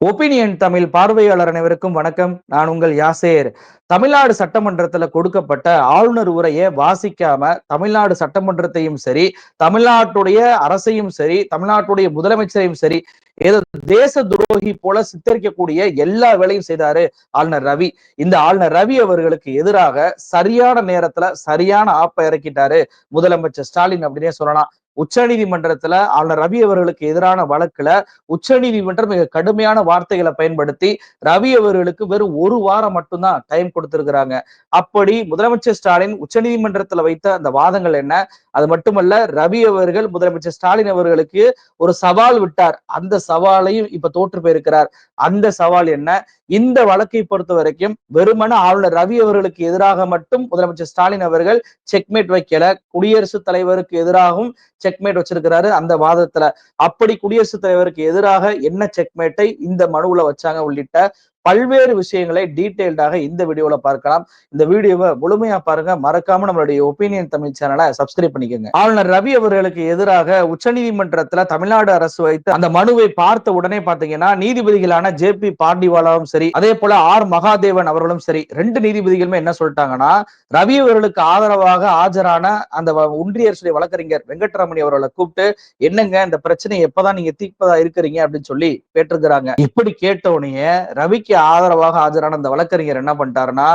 Opinion Tamil பார்வையாளர் அனைவருக்கும் வணக்கம். நான் உங்கள் யாசேர். தமிழ்நாடு சட்டமன்றத்துல கொடுக்கப்பட்ட ஆளுநர் உரையை வாசிக்காம தமிழ்நாடு சட்டமன்றத்தையும் சரி தமிழ்நாட்டுடைய அரசையும் சரி தமிழ்நாட்டுடைய முதலமைச்சரையும் சரி ஏதோ தேச துரோகி போல சித்தரிக்கக்கூடிய எல்லா வேலையும் செய்தாரு ஆளுநர் ரவி. இந்த ஆளுநர் ரவி அவர்களுக்கு எதிராக சரியான நேரத்துல சரியான ஆப்பை இறக்கிட்டாரு முதலமைச்சர் ஸ்டாலின் அப்படின்னே சொல்லலாம். உச்ச நீதிமன்றத்துல ஆளுநர் ரவி அவர்களுக்கு எதிரான வழக்குல உச்ச நீதிமன்றம் மிக கடுமையான வார்த்தைகளை பயன்படுத்தி ரவி அவர்களுக்கு வெறும் ஒரு வாரம் மட்டும்தான் டைம் கொடுத்திருக்கிறாங்க. அப்படி முதலமைச்சர் ஸ்டாலின் உச்ச நீதிமன்றத்துல வைத்த அந்த வாதங்கள் என்ன? அது மட்டுமல்ல ரவி அவர்கள் முதலமைச்சர் ஸ்டாலின் அவர்களுக்கு ஒரு சவால் விட்டார். அந்த சவாலையும் இப்ப தோற்று போயிருக்கிறார். அந்த சவால் என்ன? இந்த வழக்கை பொறுத்த வரைக்கும் வெறுமன ஆளுநர் ரவி அவர்களுக்கு எதிராக மட்டும் முதலமைச்சர் ஸ்டாலின் அவர்கள் செக்மேட் வைக்கல. குடியரசுத் தலைவருக்கு எதிராகவும் செக்மேட் வச்சிருக்கிறாரு அந்த வாதத்துல. அப்படி குடியரசுத் தலைவருக்கு எதிராக என்ன செக்மேட்டை இந்த மனுவுல வச்சாங்க உள்ளிட்ட பல்வேறு விஷயங்களை டீட்டெயில்டாக இந்த வீடியோல பார்க்கலாம். இந்த வீடியோவை முழுமையா பாருங்க. மறக்காம நம்மளுடைய ஒப்பீனியன் தமிழ் சேனலை சப்ஸ்கிரைப் பண்ணிக்கோங்க. ஆளுநர் ரவி அவர்களுக்கு எதிராக உச்சநீதிமன்றத்துல தமிழ்நாடு அரசு வைத்து அந்த மனுவை பார்த்த உடனே பாத்தீங்கன்னா நீதிபதிகளான ஜே பி பாண்டிவாலாவும் சரி சரி அதே போல ஆர் மகாதேவன் அவர்களும் சரி ரெண்டு நீதிபதிகளுமே என்ன சொல்லிட்டாங்கன்னா ரவி அவர்களுக்கு ஆதரவாக ஆஜரான அந்த ஒன்றிய அரசுடைய வழக்கறிஞர் வெங்கட்ரமணி அவர்களை கூப்பிட்டு என்னங்க இந்த பிரச்சனை எப்பதான் நீங்க தீர்ப்பதா இருக்கிறீங்க அப்படின்னு சொல்லி கேட்டிருக்கிறாங்க. இப்படி கேட்டவுடனே ரவிக்கு ஆதரவாக ஆஜரான அந்த வழக்கறிஞர் என்ன பண்ணிட்டாருன்னா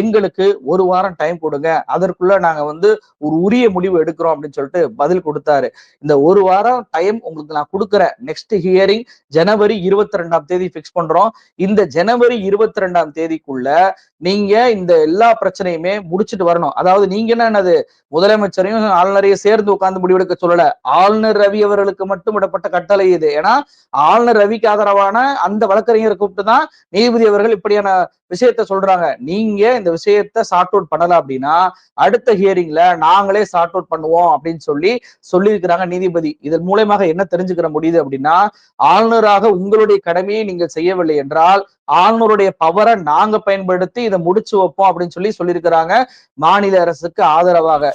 எங்களுக்கு ஒரு வாரம் டைம் கொடுங்க அதற்குள்ள நாங்க வந்து ஒரு உரிய முடிவு எடுக்கிறோம் அப்படின்னு சொல்லிட்டு பதில் கொடுத்தாரு. இந்த ஒரு வாரம் டைம் உங்களுக்கு நான் கொடுக்குறேன். நெக்ஸ்ட் ஹியரிங் ஜனவரி இருபத்தி ரெண்டாம் தேதி பிக்ஸ் பண்றோம். இந்த ஜன ஜனவரி இருபத்தி ரெண்டாம் தேதிக்குள்ள நீங்க இந்த எல்லா பிரச்சனையுமே முடிச்சுட்டு வரணும். அதாவது நீங்க என்னது முதலமைச்சரையும் ஆளுநரையும் சேர்ந்து உட்கார்ந்து முடிவெடுக்க சொல்லல. ஆளுநர் ரவி அவர்களுக்கு மட்டும் விடப்பட்ட கட்டளை இது. ஏன்னா ஆளுநர் ரவிக்கு ஆதரவான அந்த வழக்கறிஞரை கூப்பிட்டு தான் நீதிபதி அவர்கள் இப்படியான விஷயத்த சொல்றாங்க. நீங்க இந்த விஷயத்த சார்ட் அவுட் பண்ணல அப்படின்னா அடுத்த ஹியரிங்ல நாங்களே சார்ட் அவுட் பண்ணுவோம் அப்படின்னு சொல்லி சொல்லியிருக்கிறாங்க நீதிபதி. இதன் மூலயமாக என்ன தெரிஞ்சுக்கிற முடியுது அப்படின்னா ஆளுநராக உங்களுடைய கடமையை நீங்கள் செய்யவில்லை என்றால் ஆளுநருடைய பவரை நாங்க பயன்படுத்தி இதை முடிச்சு வைப்போம் அப்படின்னு சொல்லி சொல்லியிருக்கிறாங்க மாநில அரசுக்கு ஆதரவாக.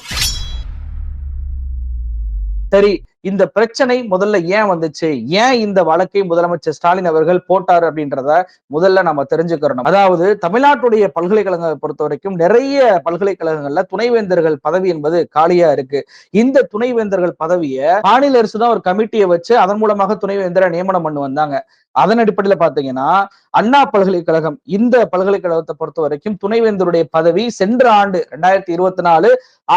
சரி இந்த பிரச்சனை முதல்ல ஏன் வந்துச்சு? ஏன் இந்த வழக்கை முதலமைச்சர் ஸ்டாலின் அவர்கள் போட்டார் அப்படின்றத முதல்ல நம்ம தெரிஞ்சுக்கிறோம் அதாவது தமிழ்நாட்டுடைய பல்கலைக்கழகங்களை பொறுத்த வரைக்கும் நிறைய பல்கலைக்கழகங்கள்ல துணைவேந்தர்கள் பதவி என்பது காலியா இருக்கு. இந்த துணைவேந்தர்கள் பதவியை மாநில அரசு தான் ஒரு கமிட்டியை வச்சு அதன் மூலமாக துணைவேந்தரை நியமனம் பண்ணி வந்தாங்க. அதன் அடிப்படையில பாத்தீங்கன்னா அண்ணா பல்கலைக்கழகம் இந்த பல்கலைக்கழகத்தை பொறுத்த வரைக்கும் துணைவேந்தருடைய பதவி சென்ற ஆண்டு ரெண்டாயிரத்தி இருபத்தி நாலு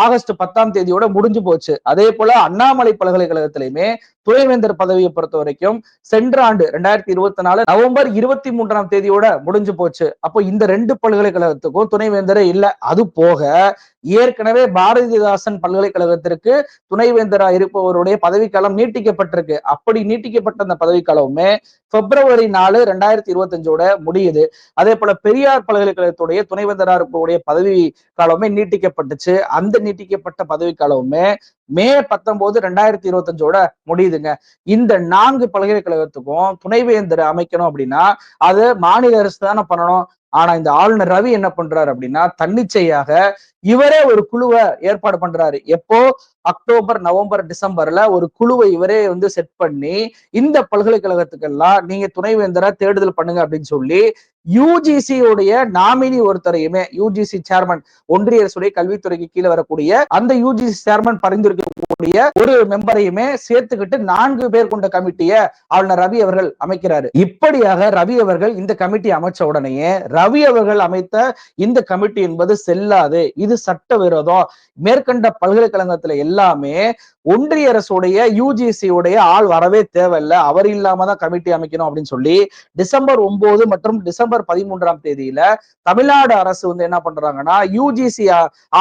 ஆகஸ்ட் பத்தாம் தேதியோட முடிஞ்சு போச்சு. அதே போல அண்ணாமலை பல்கலைக்கழகத்திலையுமே துணைவேந்தர் பதவியை பொறுத்த வரைக்கும் சென்ற ஆண்டு ரெண்டாயிரத்தி இருபத்தி நாலு நவம்பர் இருபத்தி மூன்றாம் தேதியோட முடிஞ்சு போச்சு. அப்போ இந்த ரெண்டு பல்கலைக்கழகத்துக்கும் துணைவேந்தரே இல்லை. அது போக ஏற்கனவே பாரதிதாசன் பல்கலைக்கழகத்திற்கு துணைவேந்தரா இருப்பவருடைய பதவிக்காலம் நீட்டிக்கப்பட்டிருக்கு. அப்படி நீட்டிக்கப்பட்ட அந்த பதவிக்காலமுமே பிப்ரவரி நாலு ரெண்டாயிரத்தி இருபத்தஞ்சோட முடியுது. அதே போல பெரியார் பல்கலைக்கழகத்துடைய துணைவேந்தரா இருப்பவருடைய பதவி காலமே நீட்டிக்கப்பட்டுச்சு. அந்த நீட்டிக்கப்பட்ட பதவி காலமுமே மே பத்தொன்பது ரெண்டாயிரத்தி இருபத்தஞ்சோட முடியுதுங்க. இந்த நான்கு பல்கலைக்கழகத்துக்கும் துணைவேந்தர் அமைக்கணும் அப்படின்னா அது மாநில அரசு தானே பண்ணணும். ஆனா இந்த ஆளுநர் ரவி என்ன பண்றாரு அப்படின்னா தன்னிச்சையாக இவரே ஒரு குழுவை ஏற்பாடு பண்றாரு. எப்போ? அக்டோபர் நவம்பர் டிசம்பர்ல ஒரு குழுவை இவரே வந்து செட் பண்ணி இந்த பல்கலைக்கழகத்துக்கெல்லாம் நீங்க துணைவேந்தரா தேடுதல் பண்ணுங்க அப்படின்னு சொல்லி யூஜிசி உடைய நாமினி ஒருத்தரையுமே யூஜிசி சேர்மன் ஒன்றிய அரசுடைய கல்வித்துறைக்கு கீழே வரக்கூடிய அந்த யூஜிசி சேர்மன் இருக்கக்கூடிய ஒரு மெம்பரையுமே சேர்த்துக்கிட்டு நான்கு பேர் கொண்ட கமிட்டியை ஆளுநர் ரவி அவர்கள் அமைக்கிறாரு. இப்படியாக ரவி அவர்கள் இந்த கமிட்டி அமைச்ச உடனேயே ரவி அவர்கள் அமைத்த இந்த கமிட்டி என்பது செல்லாது. இது சட்ட விரோதம் மேற்கண்ட பல்கலைக்கழகத்துல எல்லாமே ஒன்றிய அரசுடைய யூஜிசி உடைய ஆள் வரவே தேவையில்லை. அவர் இல்லாம தான் கமிட்டி அமைக்கணும் அப்படின்னு சொல்லி டிசம்பர் ஒன்பது மற்றும் டிசம்பர் பதிமூன்றாம் தேதியில தமிழ்நாடு அரசு வந்து என்ன பண்றாங்கன்னா யூஜிசி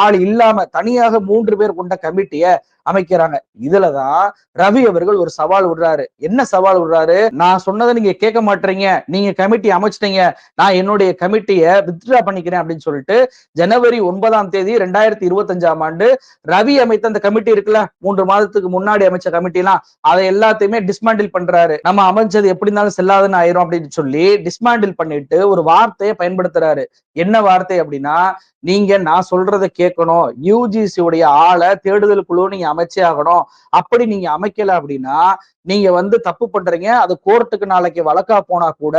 ஆள் இல்லாம தனியாக மூன்று பேர் கொண்ட கமிட்டியை அமைக்கிறாங்க. இதுலதான் ரவி அவர்கள் ஒரு சவால் விடுறாரு. என்ன சவால் விடுறாரு? நான் சொன்னதை நீங்க கேட்க மாட்டீங்க. நீங்க கமிட்டி அமைச்சிட்டீங்க. நான் என்னுடைய கமிட்டியை வித்ட்ரா பண்ணிக்கிறேன் அப்படின்னு சொல்லிட்டு ஜனவரி ஒன்பதாம் தேதி ரெண்டாயிரத்தி இருபத்தஞ்சாம் ஆண்டு ரவி அமைத்த அந்த கமிட்டி இருக்குல்ல? மூன்று மாதத்துக்கு முன்னாடி அமைச்ச கமிட்டிலாம். அதை எல்லாத்தையுமே டிஸ்மாண்டில் பண்றாரு. நம்ம அமைச்சது எப்படி இருந்தாலும் செல்லாதுன்னு ஆயிரும் அப்படின்னு சொல்லி டிஸ்மாண்டில் பண்ணிட்டு ஒரு வார்த்தையை பயன்படுத்துறாரு. என்ன வார்த்தை அப்படின்னா நீங்க நான் சொல்றதை கேட்கணும். யூஜிசி உடைய ஆளை தேடுதல் குழு நீங்க அமைச்சே ஆகணும். அப்படி நீங்க அமைக்கல அப்படின்னா நீங்க வந்து தப்பு பண்றீங்க. அது கோர்ட்டுக்கு நாளைக்கு வழக்கா போனா கூட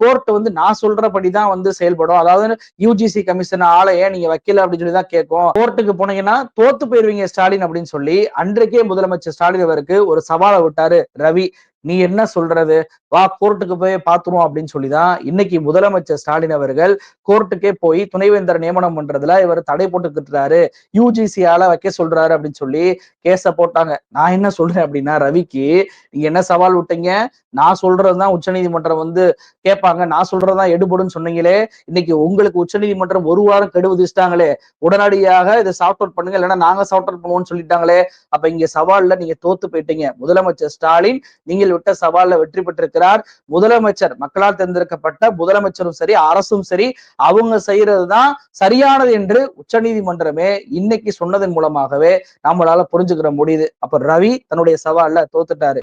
கோர்ட் வந்து நான் சொல்றபடிதான் வந்து செயல்படும். அதாவது யூஜிசி கமிஷன் ஆளை ஏன் நீங்க வைக்கல அப்படின்னு சொல்லி தான் கேட்கும். கோர்ட்டுக்கு போனீங்கன்னா தோத்து போயிருவீங்க ஸ்டாலின் அப்படின்னு சொல்லி அன்றைக்கே முதலமைச்சர் ஸ்டாலின் அவருக்கு ஒரு சவாலை விட்டாரு ரவி. நீ என்ன சொல்றது? வா கோர்ட்டுக்கு போய் பாத்துரும் அப்படின்னு சொல்லிதான் இன்னைக்கு முதலமைச்சர் ஸ்டாலின் அவர்கள் கோர்ட்டுக்கே போய் துணைவேந்தர் நியமனம் பண்றதுல இவர் தடை போட்டுக்கிட்டாரு யூஜிசியால வைக்க சொல்றாரு அப்படின்னு சொல்லி கேஸ போட்டாங்க. நான் என்ன சொல்றேன் அப்படின்னா ரவிக்கு நீங்க என்ன சவால் விட்டீங்க? நான் சொல்றதுதான் உச்சநீதிமன்றம் வந்து கேட்பாங்க. நான் சொல்றதுதான் எடுபடும் சொன்னீங்களே. இன்னைக்கு உங்களுக்கு உச்சநீதிமன்றம் ஒரு வாரம் கெடு விதிச்சிட்டாங்களே. உடனடியாக இதை சாஃப்ட் அவுட் பண்ணுங்க. இல்லைன்னா நாங்க சாஃப்ட் அவுட் பண்ணுவோம்னு சொல்லிட்டாங்களே. அப்ப இங்க சவால்ல நீங்க தோத்து போயிட்டீங்க. முதலமைச்சர் ஸ்டாலின் நீங்க போட்டியில் விட்ட சவால்ல வெற்றி பெற்றிருக்கிறார். முதலமைச்சர் மக்களால் தேர்ந்தெடுக்கப்பட்ட முதலமைச்சரும் சரி அரசும் சரி அவங்க செய்யறதுதான் சரியானது என்று உச்சநீதிமன்றமே இன்னைக்கு சொன்னதன் மூலமாகவே நம்மளால புரிஞ்சுக்கிற முடியுது. அப்ப ரவி தன்னுடைய சவால்ல தோத்துட்டாரு.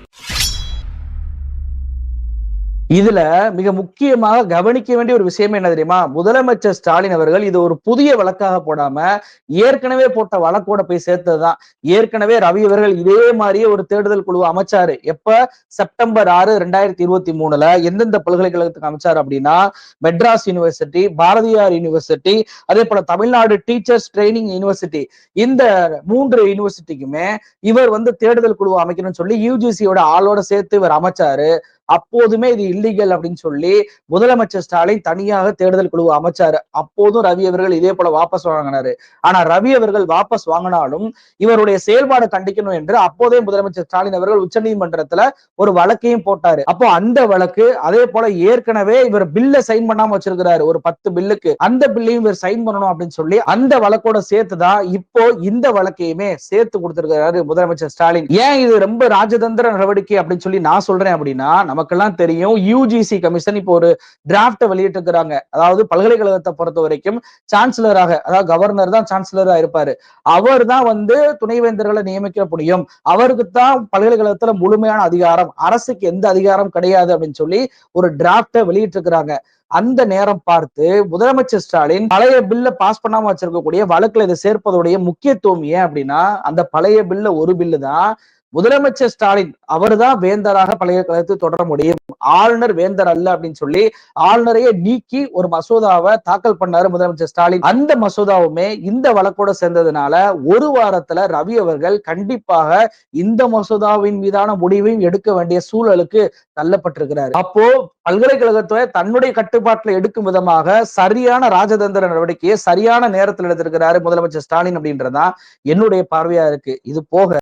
இதுல மிக முக்கியமாக கவனிக்க வேண்டிய ஒரு விஷயம் என்ன தெரியுமா? முதலமைச்சர் ஸ்டாலின் அவர்கள் இது ஒரு புதிய வழக்காக போடாம ஏற்கனவே போட்ட வழக்கோட போய் சேர்த்ததுதான். ஏற்கனவே ரவி அவர்கள் இதே மாதிரியே ஒரு தேடுதல் குழு அமைச்சாரு. எப்ப? செப்டம்பர் ஆறு ரெண்டாயிரத்தி இருபத்தி மூணுல எந்தெந்த பல்கலைக்கழகத்துக்கு அமைச்சாரு அப்படின்னா மெட்ராஸ் யூனிவர்சிட்டி பாரதியார் யூனிவர்சிட்டி அதே போல தமிழ்நாடு டீச்சர்ஸ் ட்ரைனிங் யூனிவர்சிட்டி. இந்த மூன்று யூனிவர்சிட்டிக்குமே இவர் வந்து தேடுதல் குழு அமைக்கணும்னு சொல்லி யூஜிசியோட ஆளோட சேர்த்து இவர் அமைச்சாரு. அப்போதுமே இது இல்லீகல் அப்படின்னு சொல்லி முதலமைச்சர் ஸ்டாலின் தனியாக தேடுதல் குழு அமைச்சாரு. அப்போதும் ரவி அவர்கள் இதே போல வாபஸ் வாங்கினாரு. ஆனா ரவி அவர்கள் வாபஸ் வாங்கினாலும் இவருடைய செயல்பாடு கண்டிக்கணும் என்று அப்போதே முதலமைச்சர் ஸ்டாலின் அவர்கள் உச்சநீதிமன்றத்துல ஒரு வழக்கையும் போட்டாரு. அப்போ அந்த வழக்கு அதே போல ஏற்கனவே இவர் பில்ல சைன் பண்ணாம வச்சிருக்கிறாரு. ஒரு பத்து பில்லுக்கு அந்த பில்லையும் இவர் சைன் பண்ணணும் அப்படின்னு சொல்லி அந்த வழக்கோட சேர்த்துதான் இப்போ இந்த வழக்கையுமே சேர்த்து கொடுத்திருக்கிறாரு முதலமைச்சர் ஸ்டாலின். ஏன் இது ரொம்ப ராஜதந்திர நடவடிக்கை அப்படின்னு சொல்லி நான் சொல்றேன் அப்படின்னா நமக்கெல்லாம் தெரியும். யூஜிசி கமிஷன் இப்போ ஒரு டிராப்டை வெளியிட்டு இருக்கிறாங்க அதாவது பல்கலைக்கழகத்தை பொறுத்த வரைக்கும் சான்சலராக அதாவது கவர்னர் தான் சான்சலரா இருப்பாரு. அவர் தான் வந்து துணைவேந்தர்களை நியமிக்க முடியும். அவருக்கு தான் பல்கலைக்கழகத்துல முழுமையான அதிகாரம் அரசுக்கு எந்த அதிகாரம் கிடையாது அப்படின்னு சொல்லி ஒரு டிராப்டை வெளியிட்டு இருக்கிறாங்க அந்த நேரம் பார்த்து முதலமைச்சர் ஸ்டாலின் பழைய பில்ல பாஸ் பண்ணாம வச்சிருக்கக்கூடிய வழக்குல இதை சேர்ப்பதுடைய முக்கியத்துவம் ஏன் அப்படின்னா அந்த பழைய பில்ல ஒரு பில்லு தான் முதலமைச்சர் ஸ்டாலின் அவர்தான் வேந்தராக பல்கலைக்கழகத்தை தொடர முடியும். ஆளுநர் வேந்தர் அல்ல அப்படின்னு சொல்லி ஆளுநரையே நீக்கி ஒரு மசோதாவை தாக்கல் பண்ணாரு முதலமைச்சர் ஸ்டாலின். அந்த மசோதாவுமே இந்த வழக்கோட சேர்ந்ததுனால ஒரு வாரத்துல ரவி அவர்கள் கண்டிப்பாக இந்த மசோதாவின் மீதான முடிவையும் எடுக்க வேண்டிய சூழலுக்கு தள்ளப்பட்டிருக்கிறார். அப்போ பல்கலைக்கழகத்தை தன்னுடைய கட்டுப்பாட்டுல எடுக்கும் விதமாக சரியான ராஜதந்திர நடவடிக்கையை சரியான நேரத்தில் எடுத்திருக்கிறாரு முதலமைச்சர் ஸ்டாலின் அப்படின்றதான் என்னுடைய பார்வையா இருக்கு. இது போக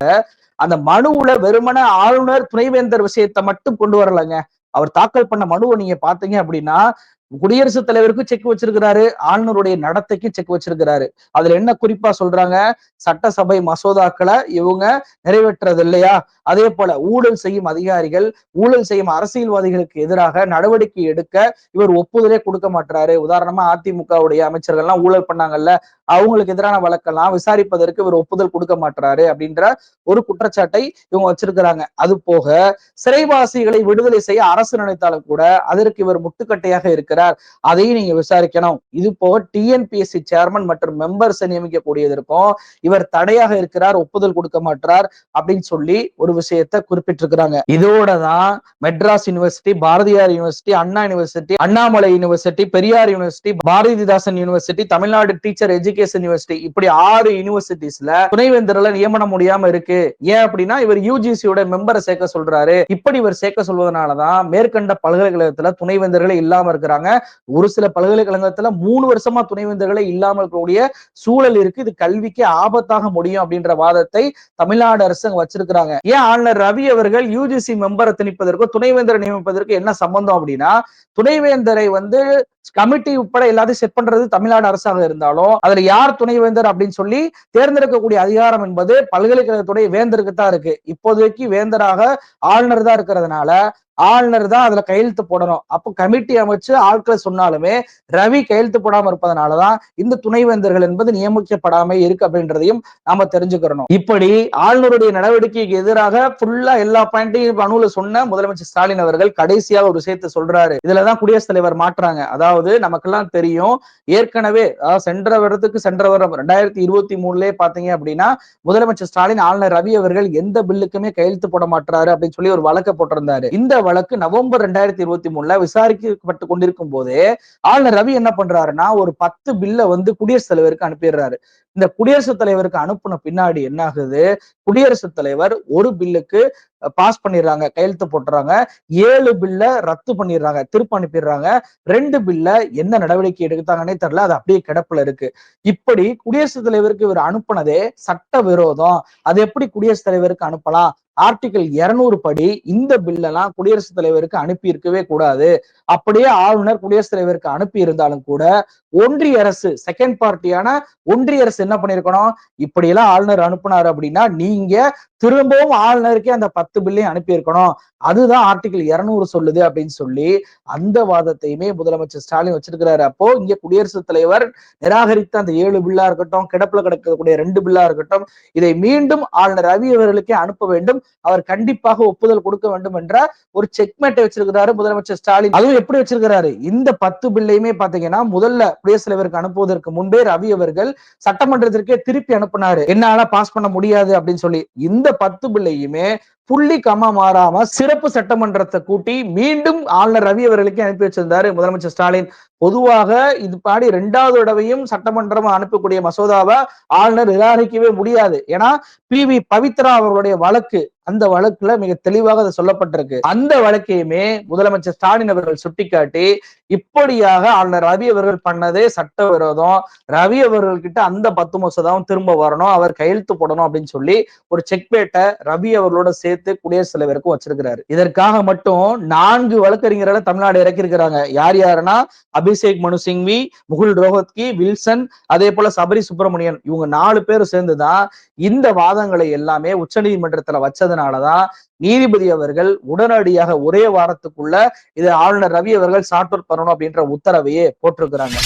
அந்த மனுவுல வெறுமன ஆளுநர் துணைவேந்தர் விஷயத்தை மட்டும் கொண்டு வரலங்க. அவர் தாக்கல் பண்ண மனுவை நீங்க பாத்தீங்க அப்படின்னா குடியரசுத் தலைவருக்கு செக் வச்சிருக்கிறாரு ஆளுநருடைய நடத்தைக்கு செக் வச்சிருக்கிறாரு. அதுல என்ன குறிப்பா சொல்றாங்க? சட்டசபை மசோதாக்களை இவங்க நிறைவேற்றது இல்லையா அதே போல ஊழல் செய்யும் அதிகாரிகள் ஊழல் செய்யும் அரசியல்வாதிகளுக்கு எதிராக நடவடிக்கை எடுக்க இவர் ஒப்புதலே கொடுக்க மாட்டாரு உதாரணமா அதிமுகவுடைய அமைச்சர்கள்லாம் ஊழல் பண்ணாங்கல்ல அவங்களுக்கு எதிரான வழக்கெல்லாம் விசாரிப்பதற்கு இவர் ஒப்புதல் கொடுக்க மாட்டாரு அப்படின்ற ஒரு குற்றச்சாட்டை இவங்க வச்சிருக்கிறாங்க. அது போக சிறைவாசிகளை விடுதலை செய்ய அரசு நினைத்தாலும் கூட அதற்கு இவர் முட்டுக்கட்டையாக இருக்கிறார். அதையும் நீங்க விசாரிக்கணும். இது போக டிஎன்பிஎஸ்சி சேர்மன் மற்றும் மெம்பர்ஸ் நியமிக்கக்கூடியதற்கும் இவர் தடையாக இருக்கிறார் ஒப்புதல் கொடுக்க மாட்டார் அப்படின்னு சொல்லி ஒரு விஷயத்த குறிப்பிட்டிருக்கிறாங்க. இதோட தான் Madras university Bharathiar university Anna university Annamalai university Periyar university Bharathidasan university Tamil Nadu teacher education university இப்படி ஆறு யூனிவர்சிட்டிஸ்ல துணைவேந்தர்ல நியமனம் முடியாம இருக்கு. ஏன் அப்படின்னா இவர் யூஜிசியோட மெம்பரை சேர்க்க சொல்றாரு. இப்படி இவர் சேர்க்க சொல்வதனாலதான் மேற்கண்ட பல்கலைக்கழகத்துல துணைவேந்தர்களே இல்லாம இருக்கிறாங்க. ஒரு சில பல்கலைக்கழகத்துல மூணு வருஷமா துணைவேந்தர்களே இல்லாமல் இருக்கக்கூடிய சூழல் இருக்கு. இது கல்விக்கு ஆபத்தாக முடியும் அப்படின்ற வாதத்தை தமிழ்நாடு அரசு அங்க வச்சிருக்கிறாங்க. ஏன் ஆளுநர் ரவி அவர்கள் யூஜிசி மெம்பரை திணிப்பதற்கும் துணைவேந்தரை நியமிப்பதற்கு என்ன சம்பந்தம் அப்படின்னா துணைவேந்தரை வந்து கமிட்டி உட்பட எல்லாத்தையும் செட் பண்றது தமிழ்நாடு அரசாக இருந்தாலும் அதுல யார் துணைவேந்தர் அப்படின்னு சொல்லி தேர்ந்தெடுக்கக்கூடிய அதிகாரம் என்பது பல்கலைக்கழகத்துடைய வேந்தருக்கு தான் இருக்கு. இப்போதைக்கு வேந்தராக ஆளுநர் தான் இருக்கிறதுனால ஆளுநர் தான் அதுல கையெழுத்து போடணும். அப்போ கமிட்டி அமைச்சு ஆட்களை சொன்னாலுமே ரவி கையெழுத்து போடாம இருப்பதனாலதான் இந்த துணைவேந்தர்கள் என்பது நியமிக்கப்படாம இருக்கு அப்படின்றதையும் நாம தெரிஞ்சுக்கிறோம் இப்படி ஆளுநருடைய நடவடிக்கைக்கு எதிராக ஃபுல்லா எல்லா பாயிண்டையும் அணுல சொன்ன முதலமைச்சர் ஸ்டாலின் அவர்கள் கடைசியாக ஒரு விஷயத்த சொல்றாரு. இதுலதான் குடியரசுத் தலைவர் மாற்றாங்க. அதாவது அதாவது நமக்கெல்லாம் தெரியும் ஏற்கனவே சென்ற வருடத்துக்கு சென்ற வருடம் ரெண்டாயிரத்தி இருபத்தி மூணுலயே பாத்தீங்க அப்படின்னா முதலமைச்சர் ஸ்டாலின் ஆளுநர் ரவி அவர்கள் எந்த பில்லுக்குமே கையெழுத்து போட மாட்டாரு அப்படின்னு சொல்லி ஒரு வழக்கு போட்டிருந்தாரு. இந்த வழக்கு நவம்பர் ரெண்டாயிரத்தி இருபத்தி மூணுல விசாரிக்கப்பட்டு கொண்டிருக்கும் போதே ஆளுநர் ரவி என்ன பண்றாருன்னா ஒரு பத்து பில்ல வந்து குடியரசுத் தலைவருக்கு அனுப்பிடுறாரு. இந்த குடியரசுத் தலைவருக்கு அனுப்புன பின்னாடி என்ன ஆகுது குடியரசுத் தலைவர் ஒரு பில்லுக்கு பாஸ் பண்ணிடுறாங்க கையெழுத்து போட்டுறாங்க ஏழு பில்ல ரத்து பண்ணிடுறாங்க திருப்ப அனுப்பிடுறாங்க ரெண்டு பில்ல என்ன நடவடிக்கை எடுத்தாங்கன்னே தெரியல அது அப்படியே கிடப்புல இருக்கு. இப்படி குடியரசுத் தலைவருக்கு இவர் அனுப்புனதே சட்ட விரோதம். அது எப்படி குடியரசுத் தலைவருக்கு அனுப்பலாம்? ஆர்டிகல் இருநூறு படி இந்த பில்லெல்லாம் குடியரசுத் தலைவருக்கு அனுப்பி இருக்கவே கூடாது. அப்படியே ஆளுநர் குடியரசுத் தலைவருக்கு அனுப்பி இருந்தாலும் கூட ஒன்றிய அரசு செகண்ட் பார்ட்டியான ஒன்றிய அரசு என்ன பண்ணிருக்கணும் இப்படி எல்லாம் ஆளுநர் அனுப்புனாரு அப்படின்னா நீங்க திரும்பவும் ஆளுநருக்கே அந்த பத்து பில்லையும் அனுப்பி இருக்கணும் அதுதான் ஆர்டிகல் இருநூறு சொல்லுது அப்படின்னு சொல்லி அந்த வாதத்தையுமே முதலமைச்சர் ஸ்டாலின் வச்சிருக்கிறாரு. அப்போ இங்க குடியரசுத் தலைவர் நிராகரித்த அந்த ஏழு பில்லா இருக்கட்டும் கிடப்புல கிடக்கக்கூடிய ரெண்டு பில்லா இருக்கட்டும் இதை மீண்டும் ஆளுநர் ரவி அவர்களுக்கே அனுப்ப வேண்டும். அவர் கண்டிப்பாக ஒப்புதல் கொடுக்க வேண்டும் என்ற ஒரு செக்மேட்டை வச்சிருக்கிறாரு முதலமைச்சர் ஸ்டாலின். அதுவும் எப்படி வச்சிருக்கிறாரு? இந்த பத்து பில்லையுமே பாத்தீங்கன்னா முதல்ல குடியரசுத் தலைவருக்கு அனுப்புவதற்கு முன்பே ரவி அவர்கள் சட்டமன்றத்திற்கே திருப்பி அனுப்புனாரு. என்னால பாஸ் பண்ண முடியாது அப்படின்னு சொல்லி. இந்த பத்து பில்லையுமே புள்ளி கம மாறாம சிறப்பு சட்டமன்றத்தை கூட்டி மீண்டும் ஆளுநர் ரவி அவர்களுக்கு அனுப்பி வச்சிருந்தாரு முதலமைச்சர் ஸ்டாலின். பொதுவாக இது பாடி இரண்டாவது தடவையும் சட்டமன்றம் அனுப்பக்கூடிய மசோதாவை ஆளுநர் நிராகரிக்கவே முடியாது. ஏன்னா பி வி பவித்ரா அவர்களுடைய வழக்கு அந்த வழக்குல மிக தெளிவாக அது சொல்லப்பட்டிருக்கு. அந்த வழக்கையுமே முதலமைச்சர் ஸ்டாலின் அவர்கள் சுட்டிக்காட்டி இப்படியாக ஆளுநர் ரவி அவர்கள் பண்ணதே சட்ட விரோதம் ரவி அவர்கள் கிட்ட அந்த பத்து மசோதாவும் திரும்ப வரணும் அவர் கையெழுத்து போடணும் அப்படின்னு சொல்லி ஒரு செக்பேட்டை ரவி அவர்களோட சேர்த்து குடியரசுத் தலைவருக்கும் வச்சிருக்கிறாரு. இதற்காக மட்டும் நான்கு வழக்கறிஞர்களை தமிழ்நாடு இறக்கியிருக்கிறாங்க. யார் யாருன்னா? அபிஷேக் மனு சிங்வி முகுல் ரோஹத்கி வில்சன் அதே போல சபரி சுப்பிரமணியன். இவங்க நாலு பேரும் சேர்ந்துதான் இந்த வாதங்களை எல்லாமே உச்சநீதிமன்றத்துல வச்சது வச்சதுனாலதான் நீதிபதி அவர்கள் உடனடியாக ஒரே வாரத்துக்குள்ள இதை ஆளுநர் ரவி அவர்கள் சார்ட் அவுட் பண்ணணும் அப்படின்ற உத்தரவையே போட்டிருக்கிறாங்க.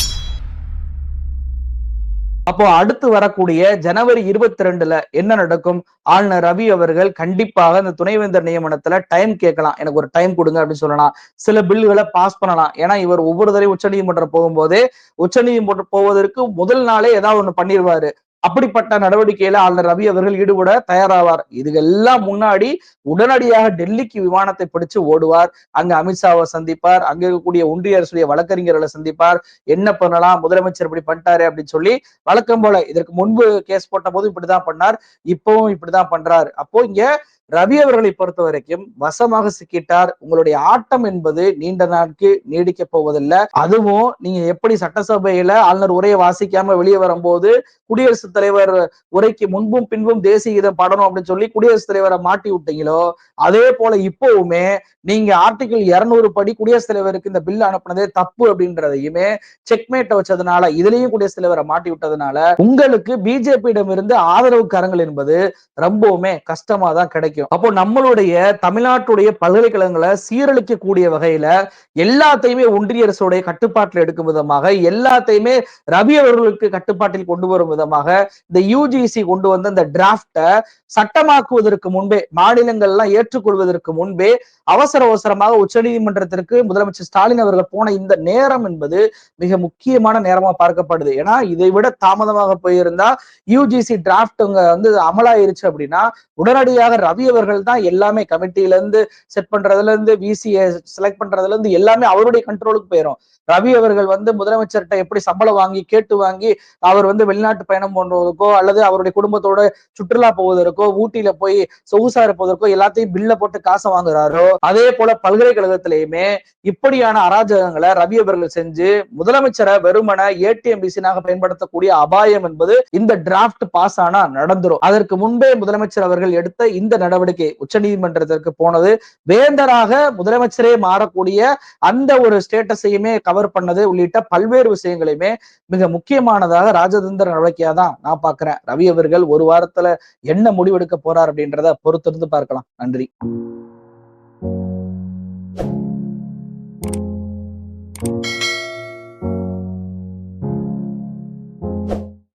அப்போ அடுத்து வரக்கூடிய ஜனவரி இருபத்தி ரெண்டுல என்ன நடக்கும்? ஆளுநர் ரவி அவர்கள் கண்டிப்பாக இந்த துணைவேந்தர் நியமனத்துல டைம் கேட்கலாம். எனக்கு ஒரு டைம் கொடுங்க அப்படின்னு சொல்லலாம். சில பில்லுகளை பாஸ் பண்ணலாம். ஏன்னா இவர் ஒவ்வொரு தடவை உச்சநீதிமன்றம் போகும்போதே உச்சநீதிமன்றம் போவதற்கு முதல் நாளே ஏதாவது ஒண்ணு பண்ணிடுவாரு அப்படிப்பட்ட நடவடிக்கையில ஆளுநர் ரவி அவர்கள் ஈடுபட தயாராவார். இதுக்கெல்லாம் முன்னாடி உடனடியாக டெல்லிக்கு விமானத்தை பிடிச்சு ஓடுவார். அங்க அமித்ஷாவை சந்திப்பார். அங்க இருக்கக்கூடிய ஒன்றிய அரசுடைய வழக்கறிஞர்களை சந்திப்பார். என்ன பண்ணலாம்? முதலமைச்சர் இப்படி பண்ணிட்டாரு அப்படின்னு சொல்லி வழக்கம் போல இதற்கு முன்பு கேஸ் போட்ட போது இப்படிதான் பண்ணார். இப்பவும் இப்படிதான் பண்றாரு. அப்போ இங்க ரவி அவர்களை பொறுத்த வரைக்கும் வசமாக சிக்கிட்டார். உங்களுடைய ஆட்டம் என்பது நீண்ட நாட்கு நீடிக்க போவதில்லை. அதுவும் நீங்க எப்படி சட்டசபையில ஆளுநர் உரையை வாசிக்காம வெளியே வரும்போது குடியரசுத் தலைவர் உரைக்கு முன்பும் பின்பும் தேசிய கீதம் பாடணும் அப்படின்னு சொல்லி குடியரசுத் தலைவரை மாட்டி விட்டீங்களோ அதே போல இப்பவுமே நீங்க ஆர்டிகிள் இருநூறு படி குடியரசுத் தலைவருக்கு இந்த பில் அனுப்புனதே தப்பு அப்படின்றதையுமே செக்மேட்டை வச்சதுனால இதுலயும் குடியரசுத் தலைவரை மாட்டி விட்டதுனால உங்களுக்கு பிஜேபியிடம் இருந்து ஆதரவு கரங்கள் என்பது ரொம்பவுமே கஷ்டமா தான் கிடைக்கும் கிடைக்கும் அப்போ நம்மளுடைய தமிழ்நாட்டுடைய பல்கலைக்கழகங்களை சீரழிக்கக்கூடிய வகையில எல்லாத்தையுமே ஒன்றிய அரசுடைய கட்டுப்பாட்டில் எடுக்கும் விதமாக எல்லாத்தையுமே ரவி அவர்களுக்கு கட்டுப்பாட்டில் கொண்டு வரும் விதமாக இந்த யூஜிசி கொண்டு வந்த இந்த டிராப்டை சட்டமாக்குவதற்கு முன்பே மாநிலங்கள்லாம் ஏற்றுக்கொள்வதற்கு முன்பே அவசர அவசரமாக உச்சநீதிமன்றத்திற்கு முதலமைச்சர் ஸ்டாலின் அவர்கள் போன இந்த நேரம் என்பது மிக முக்கியமான நேரமா பார்க்கப்படுது. ஏன்னா இதை விட தாமதமாக போயிருந்தா யூஜிசி டிராப்ட் வந்து அமலாயிருச்சு அப்படின்னா உடனடியாக ரவி பெரியவர்கள் தான் எல்லாமே கமிட்டில இருந்து செட் பண்றதுல இருந்து விசிஏ செலக்ட் பண்றதுல இருந்து எல்லாமே அவருடைய கண்ட்ரோலுக்கு போயிடும் ரவி அவர்கள் வந்து முதலமைச்சர்கிட்ட எப்படி சம்பளம் வாங்கி கேட்டு வாங்கி அவர் வந்து வெளிநாட்டு பயணம் போன்றதுக்கோ அல்லது அவருடைய குடும்பத்தோட சுற்றுலா போவதற்கோ ஊட்டியில போய் சொகுசா இருப்பதற்கோ எல்லாத்தையும் பில்ல போட்டு காசை வாங்குறாரோ அதே போல பல்கலைக்கழகத்திலேயுமே இப்படியான அராஜகங்களை ரவி அவர்கள் செஞ்சு முதலமைச்சரை வெறுமன ஏடிஎம் மிஷினாக பயன்படுத்தக்கூடிய அபாயம் என்பது இந்த டிராப்ட் பாஸ் ஆனா நடந்துரும். அதற்கு முன்பே முதலமைச்சர் அவர்கள் எடுத்த இந்த நடவடிக்கை உச்சநீதிமன்றத்திற்கு போனது. வேந்தராக முதலமைச்சரே மாறக்கூடிய அந்த ஒரு ஸ்டேட்டஸையுமே கவர் பண்ணது உள்ளிட்ட பல்வேறு விஷயங்களையுமே மிக முக்கியமானதாக ராஜதந்திர நடவடிக்கையா தான் நான் பாக்குறேன் ரவி அவர்கள் ஒரு வாரத்துல என்ன முடிவெடுக்க போறார் அப்படின்றத பொறுத்திருந்து பார்க்கலாம். நன்றி.